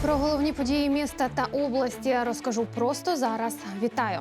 Про головні події міста та області розкажу просто зараз. Вітаю.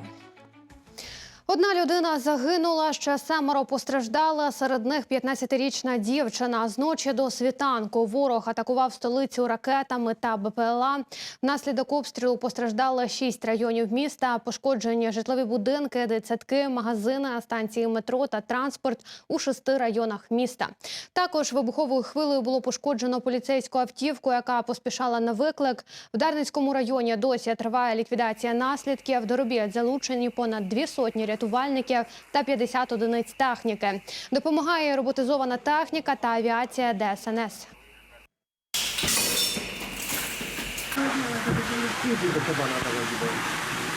Одна людина загинула, ще семеро постраждали. Серед них 15-річна дівчина. З ночі до світанку ворог атакував столицю ракетами та БПЛА. Внаслідок обстрілу постраждали шість районів міста. Пошкоджені житлові будинки, дитсадки, магазини, станції метро та транспорт у шести районах міста. Також вибуховою хвилею було пошкоджено поліцейську автівку, яка поспішала на виклик. В Дарницькому районі досі триває ліквідація наслідків. До робіт залучені понад дві сотні рятувальників та 50 одиниць техніки. Допомагає роботизована техніка та авіація ДСНС.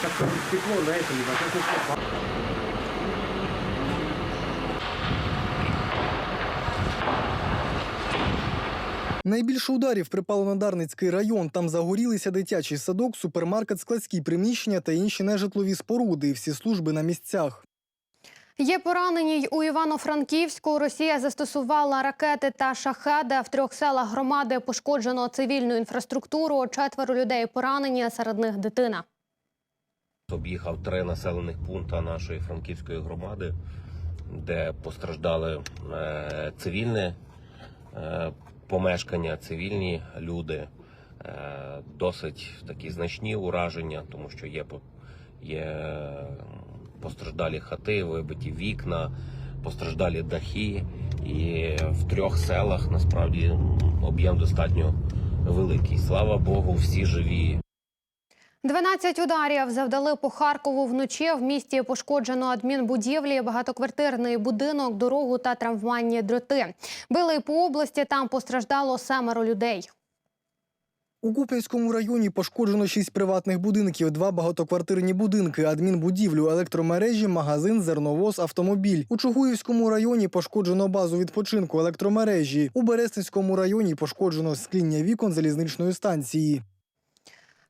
Как стекло на Найбільше ударів припало на Дарницький район. Там загорілися дитячий садок, супермаркет, складські приміщення та інші нежитлові споруди. Всі служби на місцях. Є поранені й у Івано-Франківську. Росія застосувала ракети та шахеди. В трьох селах громади пошкоджено цивільну інфраструктуру. Четверо людей поранені, а серед них дитина. Об'їхав три населених пункти нашої франківської громади, де постраждали е, цивільне е, помешкання, цивільні люди. Е, досить такі значні ураження, тому що є, є постраждалі хати, вибиті вікна, постраждалі дахи. І в трьох селах насправді об'єм достатньо великий. Слава Богу, всі живі. 12 ударів завдали по Харкову вночі. В місті пошкоджено адмінбудівлі, багатоквартирний будинок, дорогу та травмувальні дроти. Били по області. Там постраждало семеро людей. У Куп'янському районі пошкоджено шість приватних будинків, два багатоквартирні будинки, адмінбудівлю, електромережі, магазин, зерновоз, автомобіль. У Чугуївському районі пошкоджено базу відпочинку, електромережі. У Берестинському районі пошкоджено скління вікон залізничної станції.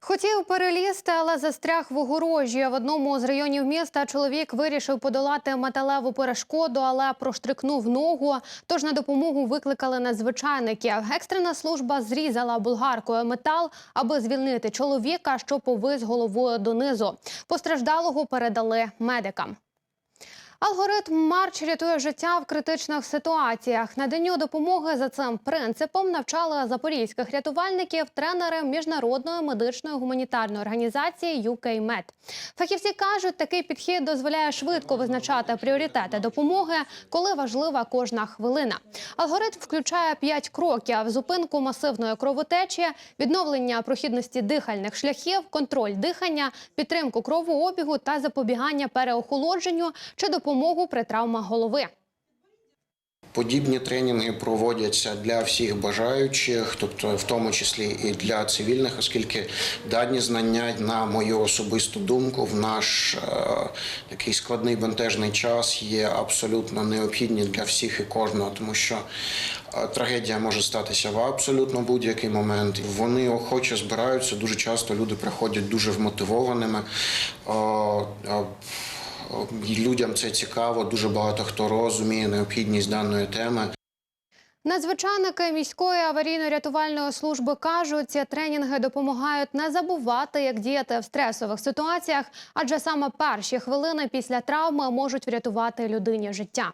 Хотів перелізти, але застряг в огорожі. В одному з районів міста чоловік вирішив подолати металеву перешкоду, але проштрикнув ногу. Тож на допомогу викликали надзвичайників. Екстрена служба зрізала болгаркою метал, аби звільнити чоловіка, що повис головою донизу. Постраждалого передали медикам. Алгоритм Марч рятує життя в критичних ситуаціях. Наданню допомоги за цим принципом навчали запорізьких рятувальників тренери міжнародної медичної гуманітарної організації UKMed. Фахівці кажуть, такий підхід дозволяє швидко визначати пріоритети допомоги, коли важлива кожна хвилина. Алгоритм включає п'ять кроків: зупинку масивної кровотечі, відновлення прохідності дихальних шляхів, контроль дихання, підтримку кровообігу та запобігання переохолодженню чи допомогу при травмах голови. Подібні тренінги проводяться для всіх бажаючих, тобто в тому числі і для цивільних, оскільки дані знання, на мою особисту думку, в наш е, такий складний бентежний час є абсолютно необхідні для всіх і кожного, тому що е, трагедія може статися в абсолютно будь-який момент. Вони охоче збираються. Дуже часто люди приходять дуже вмотивованими. Е, Людям це цікаво, дуже багато хто розуміє необхідність даної теми. Надзвичайники міської аварійно-рятувальної служби кажуть, ці тренінги допомагають не забувати, як діяти в стресових ситуаціях, адже саме перші хвилини після травми можуть врятувати людині життя.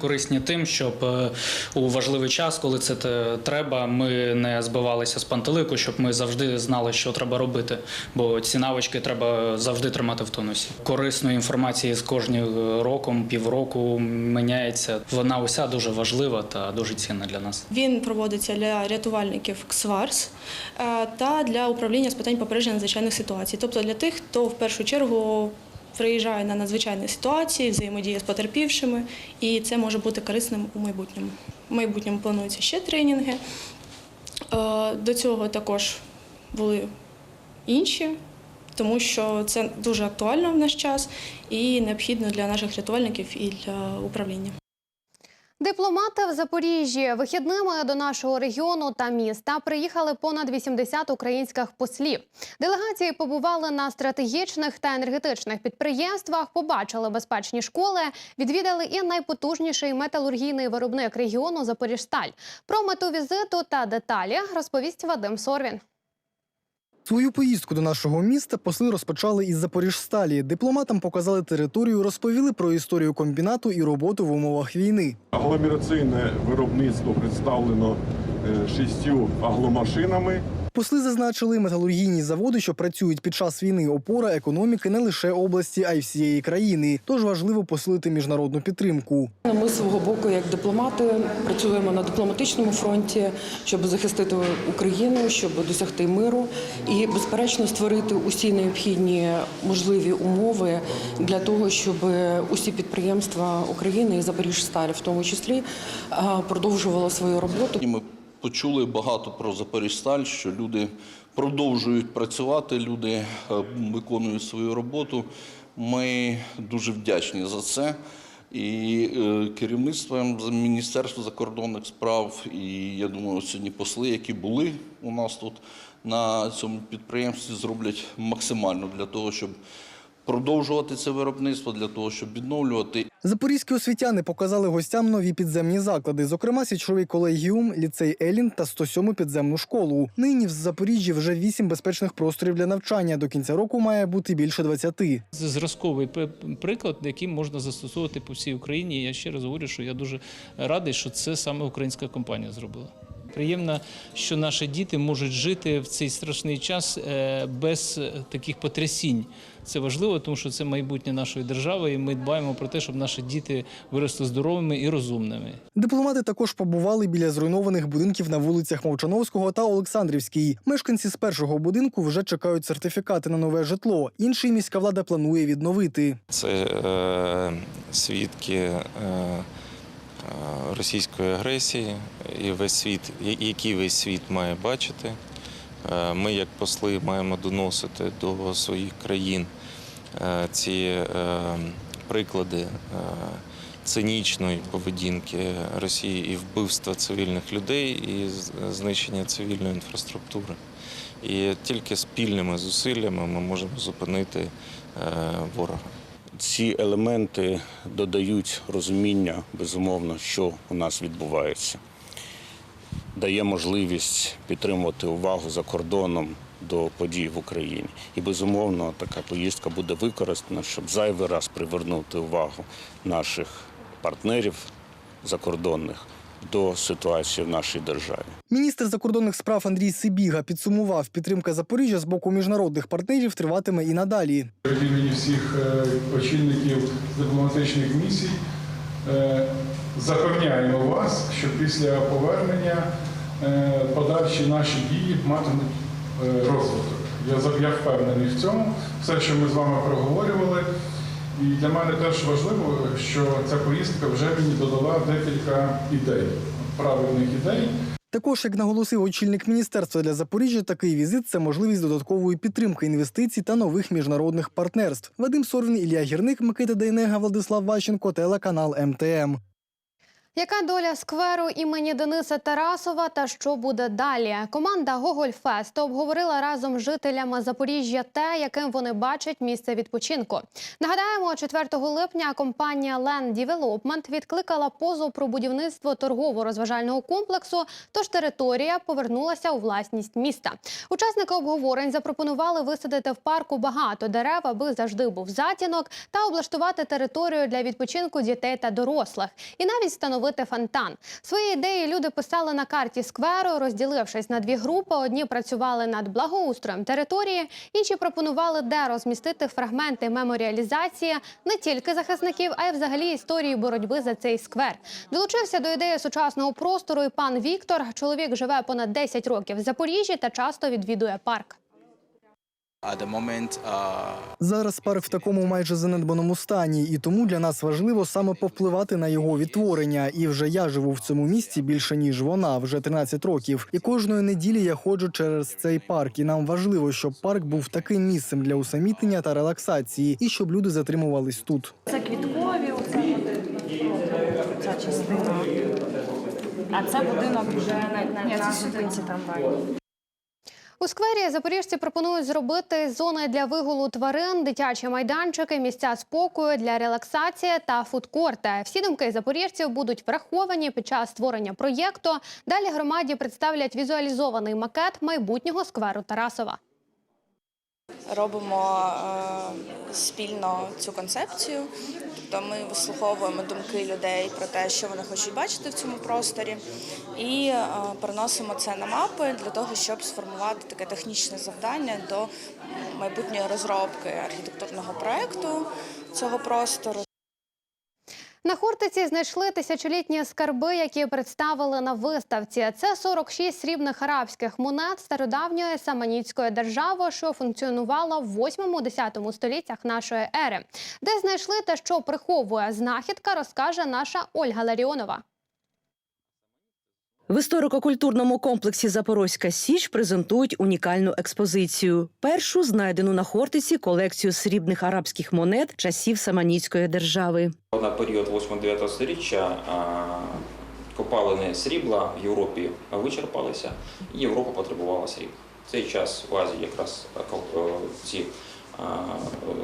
Корисні тим, щоб е, у важливий час, коли це треба, ми не збивалися з пантелику, щоб ми завжди знали, що треба робити. Бо ці навички треба завжди тримати в тонусі. Корисної інформації з кожним роком, півроку міняється. Вона уся дуже важлива та дуже цінна для нас. Він проводиться для рятувальників КСВАРС е, та для управління з питань попередження надзвичайних ситуацій, тобто для тих, хто в першу чергу приїжджає на надзвичайні ситуації, взаємодіє з потерпівшими, і це може бути корисним у майбутньому. У майбутньому плануються ще тренінги. Е, До цього також були інші, тому що це дуже актуально в наш час і необхідно для наших рятувальників і для управління. Дипломати в Запоріжжі вихідними до нашого регіону та міста приїхали понад 80 українських послів. Делегації побували на стратегічних та енергетичних підприємствах, побачили безпечні школи, відвідали і найпотужніший металургійний виробник регіону Запоріжсталь. Про мету візиту та деталі розповість Вадим Сорвін. Свою поїздку до нашого міста посли розпочали із Запоріжсталі. Дипломатам показали територію, розповіли про історію комбінату і роботу в умовах війни. Агломераційне виробництво представлено е, шістю агломашинами. Посли зазначили, металургійні заводи, що працюють під час війни, опора економіки не лише області, а й всієї країни. Тож важливо посилити міжнародну підтримку. Ми свого боку, як дипломати, працюємо на дипломатичному фронті, щоб захистити Україну, щоб досягти миру і, безперечно, створити усі необхідні можливі умови для того, щоб усі підприємства України і Запоріжсталь, в тому числі, продовжували свою роботу. Ми почули багато про Запоріжсталь, що люди продовжують працювати, люди е, виконують свою роботу. Ми дуже вдячні за це. І е, керівництвом Міністерства закордонних справ, і я думаю, сьогодні посли, які були у нас тут на цьому підприємстві, зроблять максимально для того, щоб продовжувати це виробництво, для того, щоб відновлювати Запорізькі освітяни показали гостям нові підземні заклади, зокрема січовий колегіум, ліцей Елін та 107 підземну школу. Нині в Запоріжжі вже вісім безпечних просторів для навчання. До кінця року має бути більше 20. Це зразковий приклад, який можна застосовувати по всій Україні. Я ще раз говорю, що я дуже радий, що це саме українська компанія зробила. Приємно, що наші діти можуть жити в цей страшний час е, без таких потрясінь. Це важливо, тому що це майбутнє нашої держави, і ми дбаємо про те, щоб наші діти виросли здоровими і розумними. Дипломати також побували біля зруйнованих будинків на вулицях Мовчановського та Олександрівській. Мешканці з першого будинку вже чекають сертифікати на нове житло. Інший міська влада планує відновити. Це е, свідки е, е, російської агресії, і весь світ, який весь світ має бачити. Е, Ми, як посли, маємо доносити до своїх країн е, ці е, приклади цинічної поведінки Росії і вбивства цивільних людей, і знищення цивільної інфраструктури. І тільки спільними зусиллями ми можемо зупинити ворога. Ці елементи додають розуміння, безумовно, що у нас відбувається. Дає можливість підтримувати увагу за кордоном до подій в Україні. І безумовно така поїздка буде використана, щоб зайвий раз привернути увагу наших партнерів закордонних до ситуації в нашій державі. Міністр закордонних справ Андрій Сибіга підсумував, підтримка Запоріжжя з боку міжнародних партнерів триватиме і надалі. Від імені всіх е, очільників дипломатичних місій е, запевняємо вас, що після повернення е, подальші наші дії матимуть е, розвиток. Я, впевнений в цьому. Все, що ми з вами проговорювали. І для мене теж важливо, що ця поїздка вже мені додала декілька ідей, правильних ідей. Також, як наголосив очільник міністерства для Запоріжжя, такий візит це можливість додаткової підтримки інвестицій та нових міжнародних партнерств. Вадим Сорвін, Ілля Гірник, Микита Дейнега, Владислав Ващенко, телеканал МТМ. Яка доля скверу імені Дениса Тарасова та що буде далі? Команда Гоголь Фест обговорила разом з жителями Запоріжжя те, яким вони бачать місце відпочинку. Нагадаємо, 4 липня компанія Land Development відкликала позов про будівництво торгово-розважального комплексу. Тож територія повернулася у власність міста. Учасники обговорень запропонували висадити в парку багато дерев, аби завжди був затінок, та облаштувати територію для відпочинку дітей та дорослих, і навіть встановити фонтан. Свої ідеї люди писали на карті скверу, розділившись на дві групи. Одні працювали над благоустроєм території, інші пропонували, де розмістити фрагменти меморіалізації не тільки захисників, а й взагалі історії боротьби за цей сквер. Долучився до ідеї сучасного простору і пан Віктор. Чоловік живе понад 10 років в Запоріжжі та часто відвідує парк. Зараз парк в такому майже занедбаному стані, і тому для нас важливо саме повпливати на його відтворення. І вже я живу в цьому місті більше ніж вона, вже 13 років. І кожної неділі я ходжу через цей парк. І нам важливо, щоб парк був таким місцем для усамітнення та релаксації, і щоб люди затримувались тут. Це квіткові, оце ця частина. А це будинок вже на, на, на зупинці трамваю. У сквері запоріжці пропонують зробити зони для вигулу тварин, дитячі майданчики, місця спокою для релаксації та фудкорти. Всі думки запоріжців будуть враховані під час створення проєкту. Далі громаді представлять візуалізований макет майбутнього скверу Тарасова. Робимо е, спільно цю концепцію. Тобто ми вислуховуємо думки людей про те, що вони хочуть бачити в цьому просторі, і е, переносимо це на мапи для того, щоб сформувати таке технічне завдання до майбутньої розробки архітектурного проекту цього простору. На Хортиці знайшли тисячолітні скарби, які представили на виставці. Це 46 срібних арабських монет стародавньої саманіцької держави, що функціонувала в 8-10 століттях нашої ери. Де знайшли та що приховує знахідка, розкаже наша Ольга Ларіонова. В історико-культурному комплексі Запорозька Січ презентують унікальну експозицію. Першу знайдену на Хортиці колекцію срібних арабських монет часів Саманіцької держави. На період 8-9 століття копалини срібла в Європі вичерпалися, і Європа потребувала срібла. В цей час в Азії якраз ці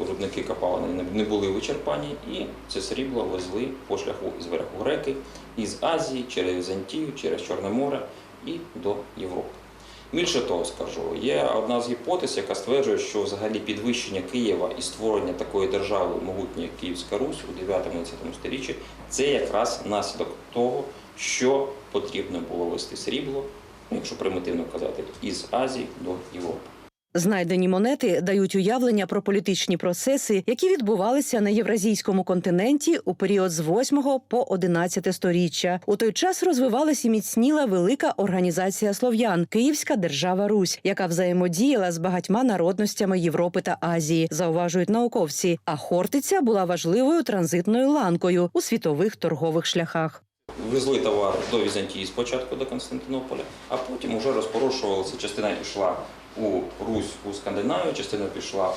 рудники копалини не- були вичерпані, і це срібло везли по шляху із берегу греки, із Азії через Візантію, через Чорне море і до Європи. Більше того скажу, є одна з гіпотез, яка стверджує, що взагалі підвищення Києва і створення такої держави могутньої як Київська Русь у 9-10 сторіччі це якраз наслідок того, що потрібно було вести срібло, якщо примітивно казати, із Азії до Європи. Знайдені монети дають уявлення про політичні процеси, які відбувалися на євразійському континенті у період з 8 по 11 сторіччя. У той час розвивалася і міцніла велика організація слов'ян Київська держава Русь, яка взаємодіяла з багатьма народностями Європи та Азії, зауважують науковці. А Хортиця була важливою транзитною ланкою у світових торгових шляхах. Везли товар до Візантії спочатку до Константинополя, а потім вже розпорошувалася. Частина пішла у Русь, у Скандинавію, частина пішла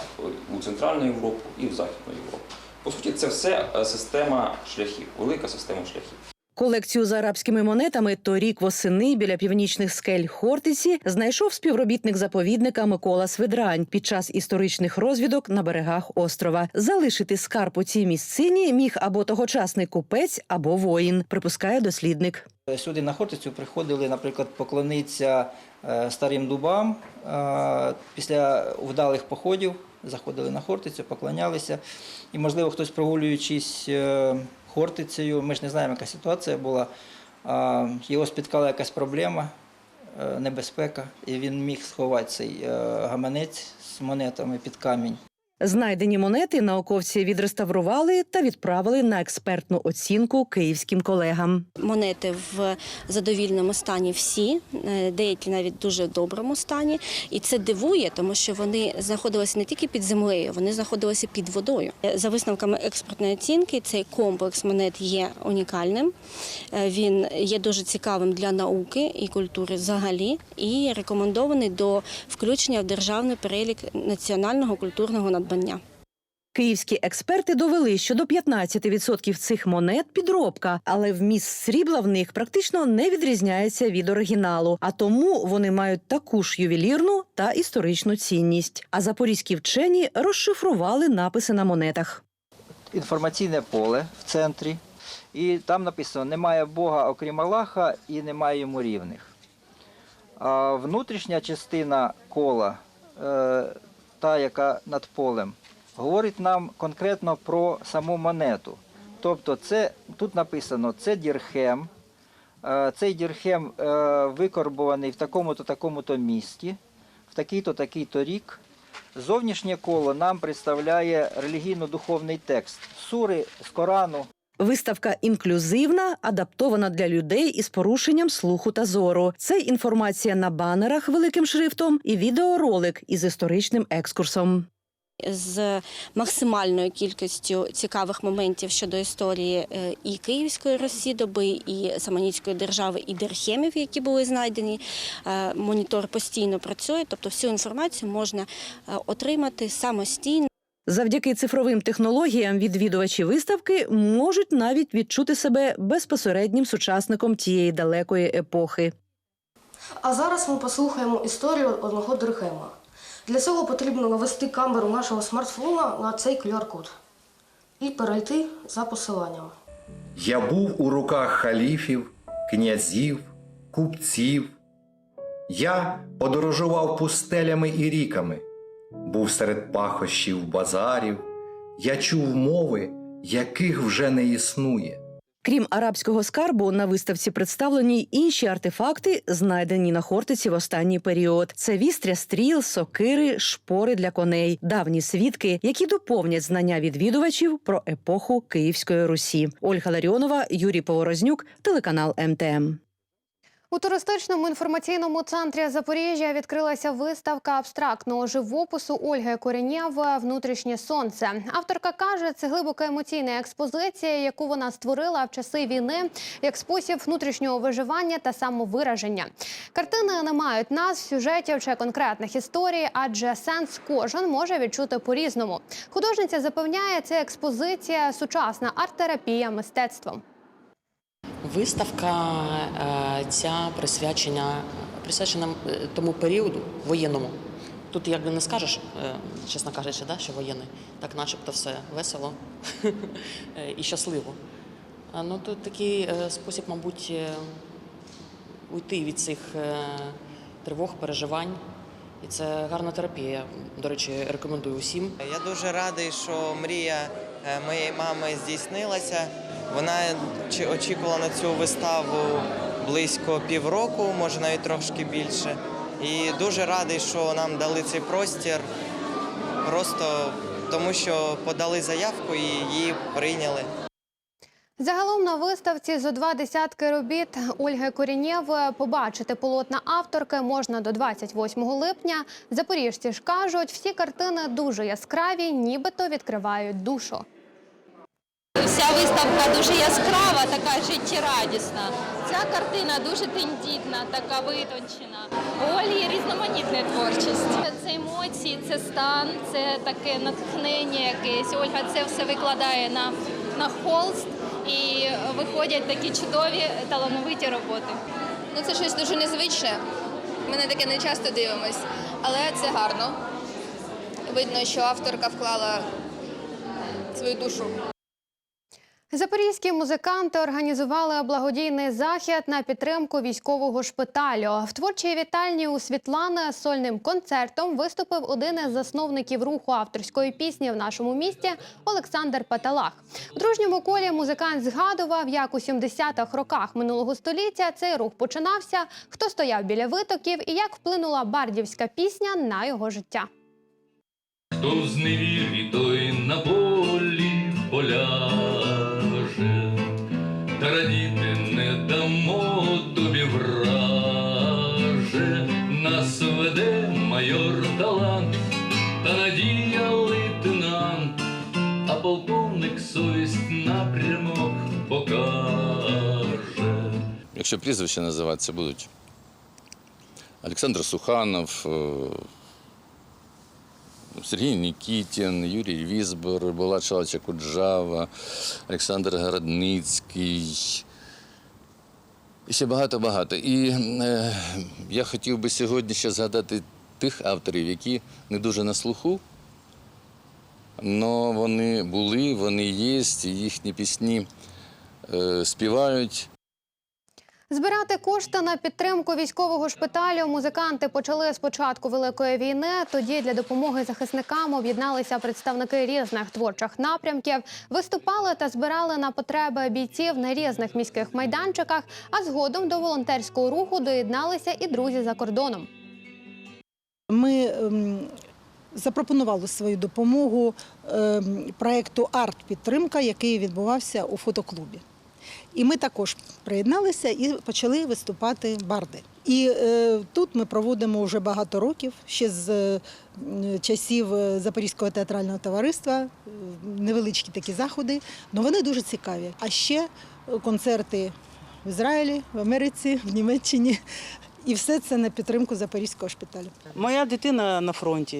у Центральну Європу і в Західну Європу. По суті, це все е, система шляхів, велика система шляхів. Колекцію з арабськими монетами торік восени біля північних скель Хортиці знайшов співробітник заповідника Микола Свидрань під час історичних розвідок на берегах острова. Залишити скарб у цій місцині міг або тогочасний купець, або воїн, припускає дослідник. Сюди на Хортицю приходили, наприклад, поклонитися е, старим дубам. Е, Після вдалих походів заходили на Хортицю, поклонялися. І, можливо, хтось прогулюючись е, Хортицею, ми ж не знаємо, яка ситуація була, його спіткала якась проблема, е, небезпека, і він міг сховати цей е, гаманець з монетами під камінь. Знайдені монети науковці відреставрували та відправили на експертну оцінку київським колегам. Монети в задовільному стані всі, е, деякі навіть дуже доброму стані. І це дивує, тому що вони знаходилися не тільки під землею, вони знаходилися під водою. Е, За висновками експертної оцінки, цей комплекс монет є унікальним. Е, Він є дуже цікавим для науки і культури взагалі, і рекомендований до включення в державний перелік національного культурного надбання. Київські експерти довели, що до 15% цих монет підробка, але вміст срібла в них практично не відрізняється від оригіналу, а тому вони мають таку ж ювелірну та історичну цінність. А запорізькі вчені розшифрували написи на монетах. інформаційне поле в центрі, і там написано Немає Бога, окрім Аллаха, і немає йому рівних. А внутрішня частина кола, е, та, яка над полем, говорить нам конкретно про саму монету. Тобто, це, тут написано це дірхем. Е, Цей дірхем е, викорбований в такому-то такому-то місті, в такий-то такий-то рік. Зовнішнє коло нам представляє релігійно-духовний текст сури з Корану. Виставка інклюзивна, адаптована для людей із порушенням слуху та зору. Це інформація на банерах великим шрифтом і відеоролик із історичним екскурсом. з максимальною кількістю цікавих моментів щодо історії е, і Київської Росії доби, і Саманіцької держави, і дерхемів, які були знайдені. Е, Монітор постійно працює, тобто всю інформацію можна е, отримати самостійно. Завдяки цифровим технологіям відвідувачі виставки можуть навіть відчути себе безпосереднім сучасником тієї далекої епохи. А зараз ми послухаємо історію одного диригема. Для цього потрібно навести камеру нашого смартфона на цей QR-код і перейти за посиланням. Я був у руках халіфів, князів, купців. Я подорожував пустелями і ріками, був серед пахощів базарів, я чув мови, яких вже не існує. Крім арабського скарбу, на виставці представлені й інші артефакти, знайдені на Хортиці в останній період. Це вістря стріл, сокири, шпори для коней, давні свідки, які доповнять знання відвідувачів про епоху Київської Русі. Ольга Ларіонова, Юрій Поворознюк, телеканал МТМ. У туристичному інформаційному центрі Запоріжжя відкрилася виставка абстрактного живопису Ольги Коренєвої Внутрішнє сонце. Авторка каже, це глибока емоційна експозиція, яку вона створила в часи війни як спосіб внутрішнього виживання та самовираження. Картини не мають назв, сюжетів чи конкретних історій, адже сенс кожен може відчути по-різному. Художниця запевняє, це експозиція сучасна арт-терапія мистецтвом. Виставка е, ця присвячена, присвячена е, тому періоду воєнному. Тут якби не скажеш, е, чесно кажучи, да, що воєнний, так начебто все весело і щасливо. Ну, тут такий спосіб, мабуть, уйти від цих тривог, переживань. І це гарна терапія. До речі, рекомендую усім. Я дуже радий, що мрія моєї мами здійснилася. Вона очікувала на цю виставу близько півроку, може навіть трошки більше. І дуже радий, що нам дали цей простір, просто тому що подали заявку і її прийняли. Загалом на виставці зо два десятки робіт Ольги Корінєвої побачити полотна авторки можна до 28 липня. Запоріжці ж кажуть, всі картини дуже яскраві, нібито відкривають душу. Вся виставка дуже яскрава, така життєрадісна. Ця картина дуже тендітна, така витончена. У Олі різноманітна творчість. Це емоції, це стан, це таке натхнення якесь. Ольга це все викладає на, на холст і виходять такі чудові талановиті роботи. Ну це щось дуже незвичне. Ми на таке не часто дивимось, але це гарно. Видно, що авторка вклала свою душу. Запорізькі музиканти організували благодійний захід на підтримку військового шпиталю. В творчій вітальні у Світлани сольним концертом виступив один із засновників руху авторської пісні в нашому місті Олександр Паталах. В дружньому колі музикант згадував, як у 70-х роках минулого століття цей рух починався, хто стояв біля витоків і як вплинула бардівська пісня на його життя. Хто зневірі, той на Якщо прізвища називатися будуть Олександр Суханов, е, Сергій Нікітін, Юрій Візбор, Булат Шалача Куджава, Олександр Городницький. І ще багато-багато. І е, я хотів би сьогодні ще згадати тих авторів, які не дуже на слуху, але вони були, вони є, їхні пісні е, співають. Збирати кошти на підтримку військового шпиталю музиканти почали з початку великої війни. Тоді для допомоги захисникам об'єдналися представники різних творчих напрямків, виступали та збирали на потреби бійців на різних міських майданчиках. А згодом до волонтерського руху доєдналися і друзі за кордоном. Ми ем, запропонували свою допомогу ем, проєкту Арт-підтримка, який відбувався у фотоклубі. І ми також приєдналися і почали виступати барди. І е, тут ми проводимо вже багато років, ще з е, часів е, Запорізького театрального товариства, е, невеличкі такі заходи, але вони дуже цікаві. А ще е, концерти в Ізраїлі, в Америці, в Німеччині. І все це на підтримку Запорізького шпиталю. Моя дитина на фронті.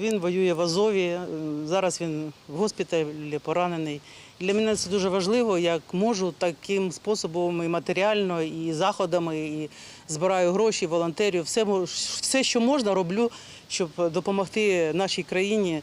Він воює в Азові. Зараз він в госпіталі поранений. Для мене це дуже важливо. Як можу, таким способом і матеріально, і заходами, і збираю гроші, волонтерів. Все, все, що можна, роблю, щоб допомогти нашій країні.